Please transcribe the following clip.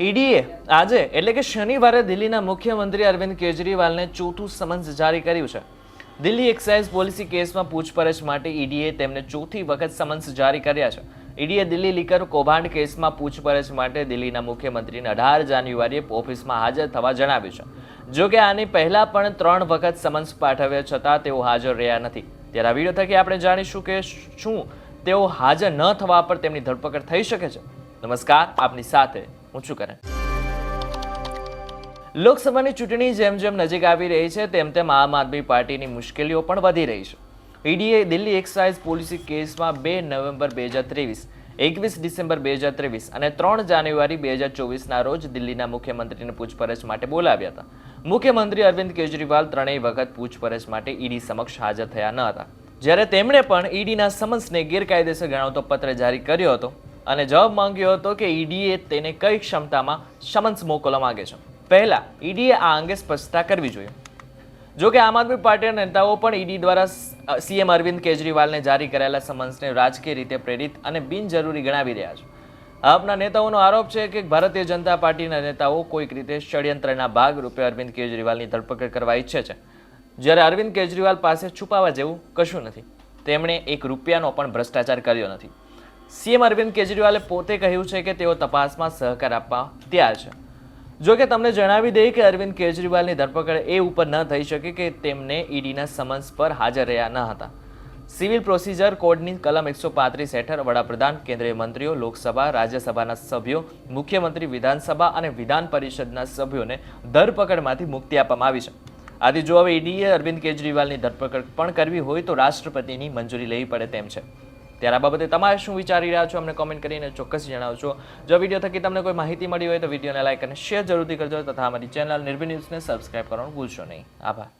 ઈડીએ આજે, એટલે કે શનિવારે દિલ્હીના મુખ્યમંત્રી અરવિંદ કેજરીવાલને ચોથું સમન્સ જારી કર્યું છે. દિલ્હી એક્સાઇઝ પોલિસી કેસમાં પૂછપરછ માટે ઈડીએ તેમને ચોથી વખત સમન્સ જારી કર્યા છે. ઈડીએ દિલ્હી લીકર કૌભાંડ કેસમાં પૂછપરછ માટે દિલ્હીના મુખ્યમંત્રીને અઢાર જાન્યુઆરીએ ઓફિસમાં હાજર થવા જણાવ્યું છે. જો કે આની પહેલા પણ ત્રણ વખત સમન્સ પાઠવ્યા છતાં તેઓ હાજર રહ્યા નથી. ત્યારે આ વીડિયો થકી આપણે જાણીશું કે શું તેઓ હાજર ન થવા પર તેમની ધરપકડ થઈ શકે છે. નમસ્કાર, આપની સાથે હું કરે. લોકસભાની ચૂંટણી જેમ જેમ નજીક આવી રહી છે, તેમ તેમ આમ આદમી પાર્ટીની મુશ્કેલીઓ પણ વધી રહી છે. ઈડીએ દિલ્હી એક્સાઇઝ પોલિસી કેસમાં બે નવેમ્બર બે હજાર ત્રેવીસ, એકવીસ ડિસેમ્બર બે હજાર ત્રેવીસ અને ત્રણ જાન્યુઆરી બે હજાર ચોવીસના રોજ દિલ્હીના મુખ્યમંત્રીને પૂછપરછ માટે બોલાવ્યા હતા. મુખ્યમંત્રી અરવિંદ કેજરીવાલ ત્રણેય વખત પૂછપરછ માટે ઈડી સમક્ષ હાજર થયા ન હતા. જ્યારે તેમણે પણ ઈડીના સમન્સને ગેરકાયદેસર ગણાવતો પત્ર જારી કર્યો હતો અને જવાબ માંગ્યો હતો કે ઈડીએ તેને કઈ ક્ષમતામાં સમન્સ મોકલવા માંગે છે. પહેલા, ઈડીએ આ અંગે સ્પષ્ટતા કરવી જોઈએ. જો કે આમ આદમી પાર્ટીના નેતાઓ પણ ઈડી દ્વારા સીએમ અરવિંદ કેજરીવાલને જારી કરાયેલા સમન્સને રાજકીય રીતે પ્રેરિત અને બિનજરૂરી ગણાવી રહ્યા છે. આપના નેતાઓનો આરોપ છે કે ભારતીય જનતા પાર્ટીના નેતાઓ કોઈક રીતે ષડયંત્રના ભાગરૂપે અરવિંદ કેજરીવાલની ધરપકડ કરવા ઈચ્છે છે. જ્યારે અરવિંદ કેજરીવાલ પાસે છુપાવા જેવું કશું નથી. તેમણે એક રૂપિયાનો પણ ભ્રષ્ટાચાર કર્યો નથી. સીએમ અરવિંદ કેજરીવાલે પોતે કહ્યું છે કે તેઓ તપાસમાં સહકાર આપવા તૈયાર છે. જો કે તમને જણાવી દઈએ કે અરવિંદ કેજરીવાલની ધરપકડ એ ઉપર ન થઈ શકે કે તેમને ઈડીના સમન્સ પર હાજર રહ્યા ન હતા. સિવિલ પ્રોસિજર કોડની કલમ એકસો પાંત્રીસ હેઠળ વડાપ્રધાન, કેન્દ્રીય મંત્રીઓ, લોકસભા, રાજ્યસભાના સભ્યો, મુખ્યમંત્રી વિધાનસભા અને વિધાન પરિષદના સભ્યોને ધરપકડમાંથી મુક્તિ આપવામાં આવી છે. આથી જો હવે ઈડીએ અરવિંદ કેજરીવાલની ધરપકડ પણ કરવી હોય તો રાષ્ટ્રપતિની મંજૂરી લેવી પડે તેમ છે. ત્યારે આ બાબતે તમારે શું વિચારી રહ્યા છો, અમને કોમેન્ટ કરીને ચોક્કસ જણાવજો. જો વીડિયો થકી તમને કોઈ માહિતી મળી હોય તો વિડીયોને લાઈક અને શેર જરૂરથી કરજો તથા અમારી ચેનલ નિર્ભય ન્યૂઝને સબસ્ક્રાઇબ કરવાનું ભૂલશો નહીં. આભાર.